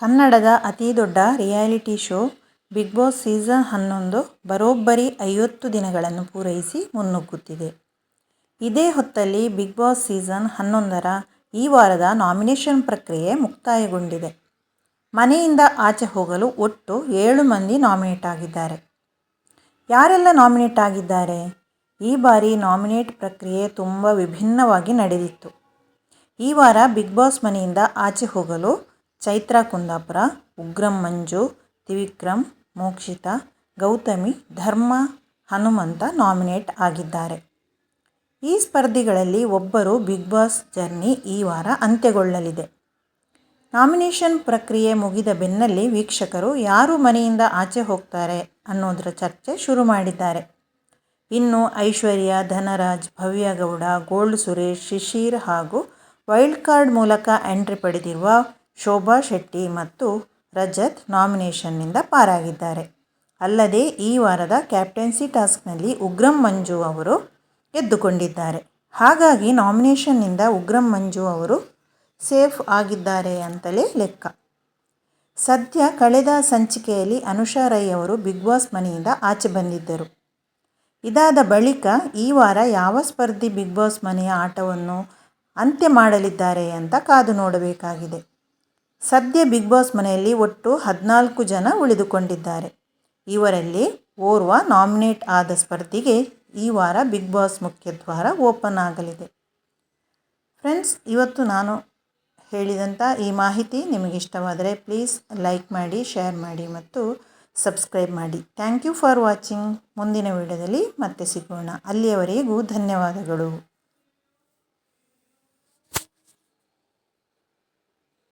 ಕನ್ನಡದ ಅತಿ ದೊಡ್ಡ reality show Bigg Boss season ಹನ್ನೊಂದು ಬರೋಬ್ಬರಿ ಐವತ್ತು ದಿನಗಳನ್ನು ಪೂರೈಸಿ ಮುನ್ನುಗ್ಗುತ್ತಿದೆ. ಇದೇ ಹೊತ್ತಲ್ಲಿ ಬಿಗ್ ಬಾಸ್ ಸೀಸನ್ ಹನ್ನೊಂದರ ಈ ವಾರದ ನಾಮಿನೇಷನ್ ಪ್ರಕ್ರಿಯೆ ಮುಕ್ತಾಯಗೊಂಡಿದೆ. ಮನೆಯಿಂದ ಆಚೆ ಹೋಗಲು ಒಟ್ಟು ಏಳು ಮಂದಿ ನಾಮಿನೇಟ್ ಆಗಿದ್ದಾರೆ. ಯಾರೆಲ್ಲ ನಾಮಿನೇಟ್ ಆಗಿದ್ದಾರೆ? ಈ ಬಾರಿ ನಾಮಿನೇಟ್ ಪ್ರಕ್ರಿಯೆ ತುಂಬ ವಿಭಿನ್ನವಾಗಿ ನಡೆದಿತ್ತು. ಈ ವಾರ ಬಿಗ್ ಬಾಸ್ ಮನೆಯಿಂದ ಆಚೆ ಹೋಗಲು ಚೈತ್ರಾ ಕುಂದಾಪುರ, ಉಗ್ರಂ ಮಂಜು, ತ್ರಿವಿಕ್ರಮ್, ಮೋಕ್ಷಿತಾ, ಗೌತಮಿ, ಧರ್ಮ, ಹನುಮಂತ ನಾಮಿನೇಟ್ ಆಗಿದ್ದಾರೆ. ಈ ಸ್ಪರ್ಧಿಗಳಲ್ಲಿ ಒಬ್ಬರು ಬಿಗ್ ಬಾಸ್ ಜರ್ನಿ ಈ ವಾರ ಅಂತ್ಯಗೊಳ್ಳಲಿದೆ. ನಾಮಿನೇಷನ್ ಪ್ರಕ್ರಿಯೆ ಮುಗಿದ ಬೆನ್ನಲ್ಲೇ ವೀಕ್ಷಕರು ಯಾರು ಮನೆಯಿಂದ ಆಚೆ ಹೋಗ್ತಾರೆ ಅನ್ನೋದರ ಚರ್ಚೆ ಶುರು ಮಾಡಿದ್ದಾರೆ. ಇನ್ನು ಐಶ್ವರ್ಯ, ಧನರಾಜ್, ಭವ್ಯಗೌಡ, ಗೋಲ್ಡ್ ಸುರೇಶ್, ಶಿಶಿರ್ ಹಾಗೂ ವೈಲ್ಡ್ ಕಾರ್ಡ್ ಮೂಲಕ ಎಂಟ್ರಿ ಪಡೆದಿರುವ ಶೋಭಾ ಶೆಟ್ಟಿ ಮತ್ತು ರಜತ್ ನಾಮಿನೇಷನ್ನಿಂದ ಪಾರಾಗಿದ್ದಾರೆ. ಅಲ್ಲದೆ ಈ ವಾರದ ಕ್ಯಾಪ್ಟೆನ್ಸಿ ಟಾಸ್ಕ್ನಲ್ಲಿ ಉಗ್ರಂ ಮಂಜು ಅವರು ಗೆದ್ದುಕೊಂಡಿದ್ದಾರೆ. ಹಾಗಾಗಿ ನಾಮಿನೇಷನ್ನಿಂದ ಉಗ್ರಂ ಮಂಜು ಅವರು ಸೇಫ್ ಆಗಿದ್ದಾರೆ ಅಂತಲೇ ಲೆಕ್ಕ. ಸದ್ಯ ಕಳೆದ ಸಂಚಿಕೆಯಲ್ಲಿ ಅನುಷಾ ರೈ ಅವರು ಬಿಗ್ ಬಾಸ್ ಮನೆಯಿಂದ ಆಚೆ ಬಂದಿದ್ದರು. ಇದಾದ ಬಳಿಕ ಈ ವಾರ ಯಾವ ಸ್ಪರ್ಧಿ ಬಿಗ್ ಬಾಸ್ ಮನೆಯ ಆಟವನ್ನು ಅಂತ್ಯ ಮಾಡಲಿದ್ದಾರೆ ಅಂತ ಕಾದು ನೋಡಬೇಕಾಗಿದೆ. ಸದ್ಯ ಬಿಗ್ ಬಾಸ್ ಮನೆಯಲ್ಲಿ ಒಟ್ಟು ಹದಿನಾಲ್ಕು ಜನ ಉಳಿದುಕೊಂಡಿದ್ದಾರೆ. ಇವರಲ್ಲಿ ಓರ್ವ ನಾಮಿನೇಟ್ ಆದ ಸ್ಪರ್ಧಿಗೆ ಈ ವಾರ ಬಿಗ್ ಬಾಸ್ ಮುಖ್ಯದ್ವಾರ ಓಪನ್ ಆಗಲಿದೆ. ಫ್ರೆಂಡ್ಸ್, ಇವತ್ತು ನಾನು ಹೇಳಿದಂಥ ಈ ಮಾಹಿತಿ ನಿಮಗಿಷ್ಟವಾದರೆ ಪ್ಲೀಸ್ ಲೈಕ್ ಮಾಡಿ, ಶೇರ್ ಮಾಡಿ ಮತ್ತು ಸಬ್ಸ್ಕ್ರೈಬ್ ಮಾಡಿ. Thank you for watching. ಮುಂದಿನ ವಿಡಿಯೋದಲ್ಲಿ ಮತ್ತೆ ಸಿಗೋಣ. ಅಲ್ಲಿಯವರೆಗೂ ಧನ್ಯವಾದಗಳು.